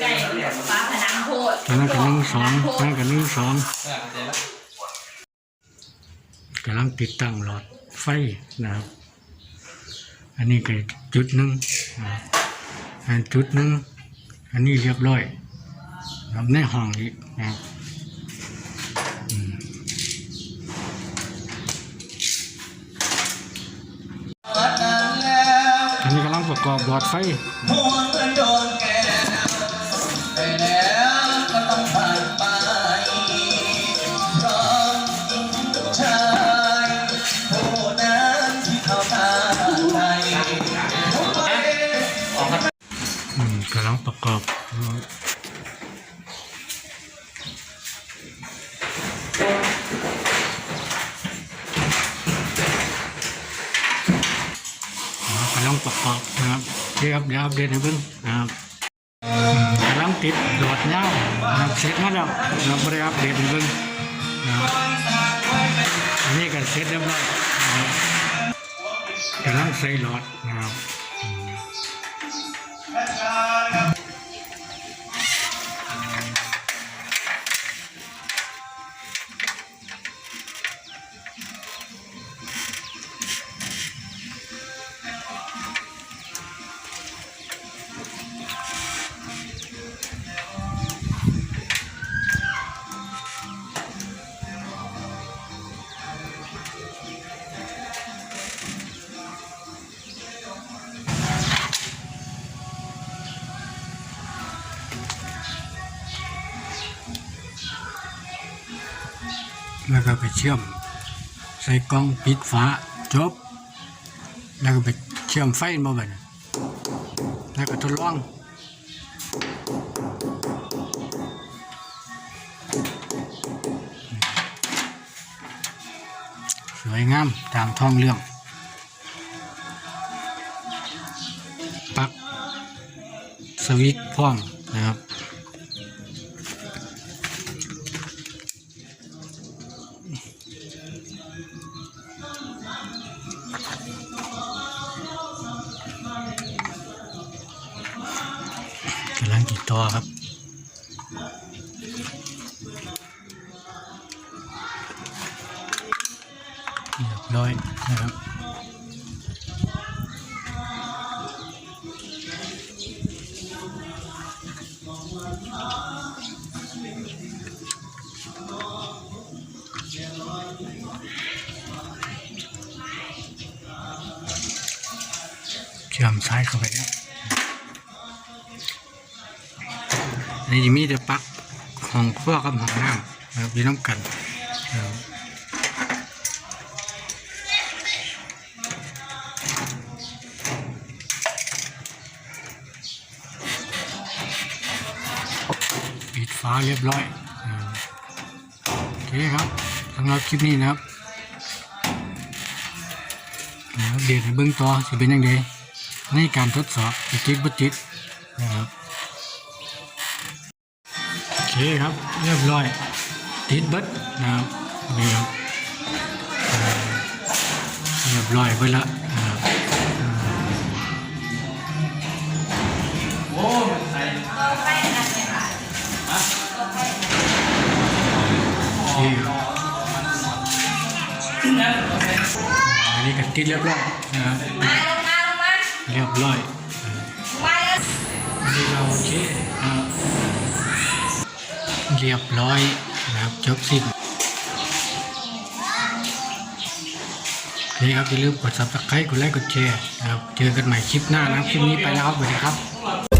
ไก่ฟ้าผนังโพดตอนนั้นก็นึ่งสองตอนนั้นก็นึ่งสองกำลังติดตั้งหลอดไฟนะครับ อันนี้ก็จุดหนึ่งอันจุดหนึ่งอันนี้เรียบร้อยนะครับในห้องอีกนะอันนี้กำลังประกอบหลอดไฟ อืมกำลังประกอบกำลังประกอบนะครับเดี๋ยวเดี๋ยวอัปเดตให้เพิ่งนะครับกำลังติดโหลดเงานะครับเสร็จมาแล้วเราไม่ได้อัปเดตให้เพิ่งนะครับนนี้ก็เสร็จเรียบร้อยกำลังใส่หลอดนะครับ แล้วก็ไปเชื่อม ใส่กล้องปิดฝาจบ แล้วก็ไปเชื่อมไฟมาแบบแล้วก็ทดลองสวยงามตามท้องเรื่อง ปัก สวิตช์พร้อม นะครับกำลังติดต่อครับ เรียบร้อยนะครับเชื่อมซ้ายเข้าไปแล้ว นนี้จะมีแต่ปักของพวกกับของน้ำนะครับอยู่น้ำกันนะครับปิดฟ้าเรียบร้อยโอเคครับสำหรับคลิปนี้นะครับเดี๋ยวเดี๋ยวให้เบื้องต่อสิเป็นยังไงในการทดสอบติดติดบ่ติดนะครับ โอเคครับเรียบร้อยติดเบิดนะครับนี่ครับอ่าเรียบร้อยไปละนะครับโอเคครับอันนี้ก็ติดเรียบร้อยนะครับมาลงมาลงมาเรียบร้อยมาแล้วอันนี้เราโอเคนะครับ เรียบร้อยนะครับจบสิ้นนี่คครับอย่าลืมกด subscribe กดไลค์กดแชร์นะครับเจอกันใหม่คลิปหน้านะครับคลิปนี้ไปแล้วครับสวัสดีครับ